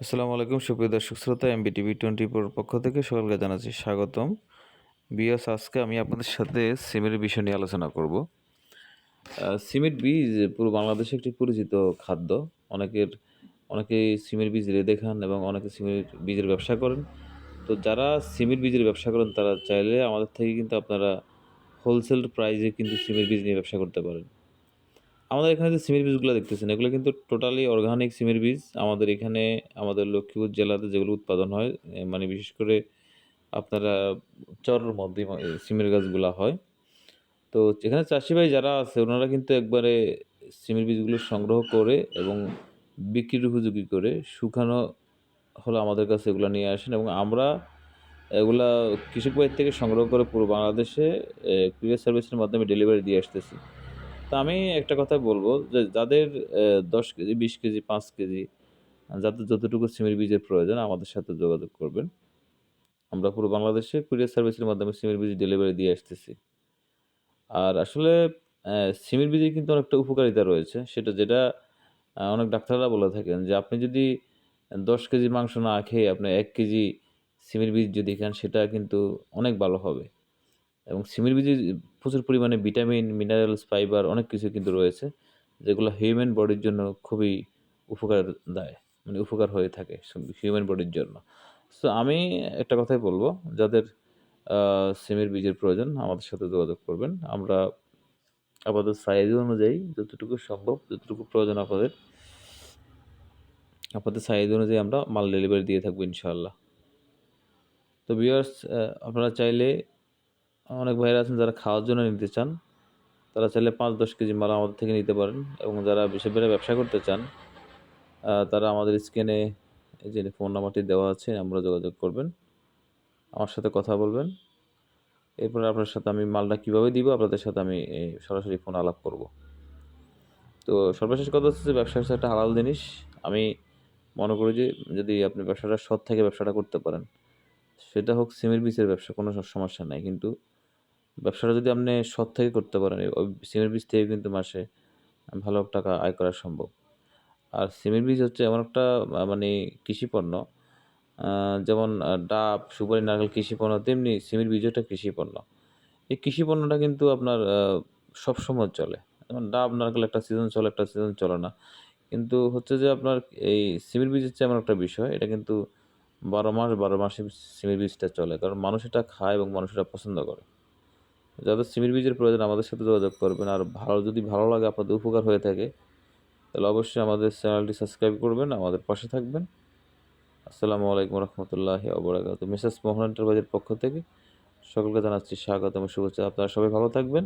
আসসালামু আলাইকুম, সুপ্রিয় দর্শক শ্রোতা এমবি টিভি টোয়েন্টি ফোর পক্ষ থেকে সকলকে জানাচ্ছি স্বাগতম। বিয়াস আজকে আমি আপনাদের সাথে সিমের বিষয় নিয়ে আলোচনা করব। সিমের বীজ পুরো বাংলাদেশে একটি পরিচিত খাদ্য। অনেকের অনেকে সিমের বীজ রেঁধে খান এবং অনেকে সিমের বীজের ব্যবসা করেন। তো যারা সিমের বীজের ব্যবসা করেন, তারা চাইলে আমাদের থেকে কিন্তু আপনারা হোলসেল প্রাইসে কিন্তু সিমের বীজ নিয়ে ব্যবসা করতে পারেন। আমাদের এখানে যে সিমের বীজগুলো দেখতেছেন, এগুলো কিন্তু টোটালি অর্গানিক সিমের বীজ। আমাদের এখানে, আমাদের লক্ষ্মীপুর জেলাতে যেগুলো উৎপাদন হয় মানে বিশেষ করে আপনারা চরের মধ্যে সিমের গাছগুলো হয়। তো এখানে চাষি ভাই যারা আছে, ওনারা কিন্তু একবারে সিমের বীজগুলো সংগ্রহ করে এবং বিক্রির উপযোগী করে, শুকানো হলো আমাদের কাছে এগুলো নিয়ে আসেন এবং আমরা এগুলা কৃষক ভাইয়ের থেকে সংগ্রহ করে পুরো বাংলাদেশে কুরিয়ার সার্ভিসের মাধ্যমে ডেলিভারি দিয়ে আসতেছি। তা আমি একটা কথা বলব যে যাদের দশ কেজি, বিশ কেজি, পাঁচ কেজি, যাদের যতটুকু সিমের বীজের প্রয়োজন আমাদের সাথে যোগাযোগ করবেন। আমরা পুরো বাংলাদেশে কুরিয়ার সার্ভিসের মাধ্যমে সিমের বীজ ডেলিভারি দিয়ে আসতেছি। আর আসলে সিমের বীজের কিন্তু অনেকটা উপকারিতা রয়েছে। সেটা যেটা অনেক ডাক্তাররা বলে থাকেন যে আপনি যদি দশ কেজি মাংস না খেয়ে আপনি এক কেজি সিমের বীজ যদি খান, সেটা কিন্তু অনেক ভালো হবে। এবং সিমের বীজে প্রচুর পরিমাণে ভিটামিন, মিনারেলস, ফাইবার অনেক কিছু কিন্তু রয়েছে, যেগুলো হিউম্যান বডির জন্য খুবই উপকার দেয় মানে উপকার হয়ে থাকে হিউম্যান বডির জন্য। সো আমি একটা কথাই বলব, যাদের সিমের বীজের প্রয়োজন, আমাদের সাথে যোগাযোগ করবেন। আমরা আপনাদের সাইজ অনুযায়ী যতটুকু সম্ভব, যতটুকু প্রয়োজন আপনাদের আপনাদের সাইজ অনুযায়ী আমরা মাল ডেলিভারি দিয়ে থাকব, ইনশাআল্লাহ। তো ভিউয়ার্স আপনারা চাইলে অনেক ভাইরা আছেন যারা খাওয়ার জন্য নিতে চান, তারা চাইলে পাঁচ দশ কেজি মাল আমাদের থেকে নিতে পারেন এবং যারা বেশি বেড়ে ব্যবসা করতে চান তারা আমাদের স্ক্রিনে এই যে ফোন নাম্বারটি দেওয়া আছে, আমরা যোগাযোগ করবেন, আমার সাথে কথা বলবেন। এরপরে আপনার সাথে আমি মালটা কীভাবে দিব, আপনাদের সাথে আমি সরাসরি ফোন আলাপ করব। তো সর্বশেষ কথা হচ্ছে যে ব্যবসা হচ্ছে একটা হালাল জিনিস, আমি মনে করি যে যদি আপনি ব্যবসাটা সৎ থেকে ব্যবসাটা করতে পারেন, সেটা হোক সিমের বীজের ব্যবসা, কোনো সমস্যা নাই। কিন্তু ব্যবসাটা যদি আপনি সৎ থেকে করতে পারেন ওই সিমের বীজ থেকে কিন্তু মাসে ভালো টাকা আয় করা সম্ভব। আর সিমের বীজ হচ্ছে এমন একটা মানে কৃষি পণ্য যেমন ডাব, সুপারি, নারকেল কৃষি পণ্য তেমনি সিমের বীজও একটা কৃষি পণ্য এই কৃষি পণ্যটা কিন্তু আপনার সব সময় চলে। যেমন ডাব, নারকেল একটা সিজন চলে, একটা সিজন চলে না। কিন্তু হচ্ছে যে আপনার এই সিমের বীজ হচ্ছে এমন একটা বিষয়, এটা কিন্তু বারো মাস, বারো মাসে সিমের বীজটা চলে। কারণ মানুষ এটা খায় এবং মানুষ এটা পছন্দ করে। যাদের সিমের বীজের প্রয়োজন আমাদের সাথে যোগাযোগ করবেন। আর ভালো, যদি ভালো লাগে, আপনাদের উপকার হয়ে থাকে, তাহলে অবশ্যই আমাদের চ্যানেলটি সাবস্ক্রাইব করবেন, আমাদের পাশে থাকবেন। আসসালামু আলাইকুম রহমতুল্লাহ অবরাকাত মিসেস মোহন এন্টারপ্রাইজের পক্ষ থেকে সকলকে জানাচ্ছি স্বাগত এবং শুভেচ্ছা। আপনারা সবাই ভালো থাকবেন।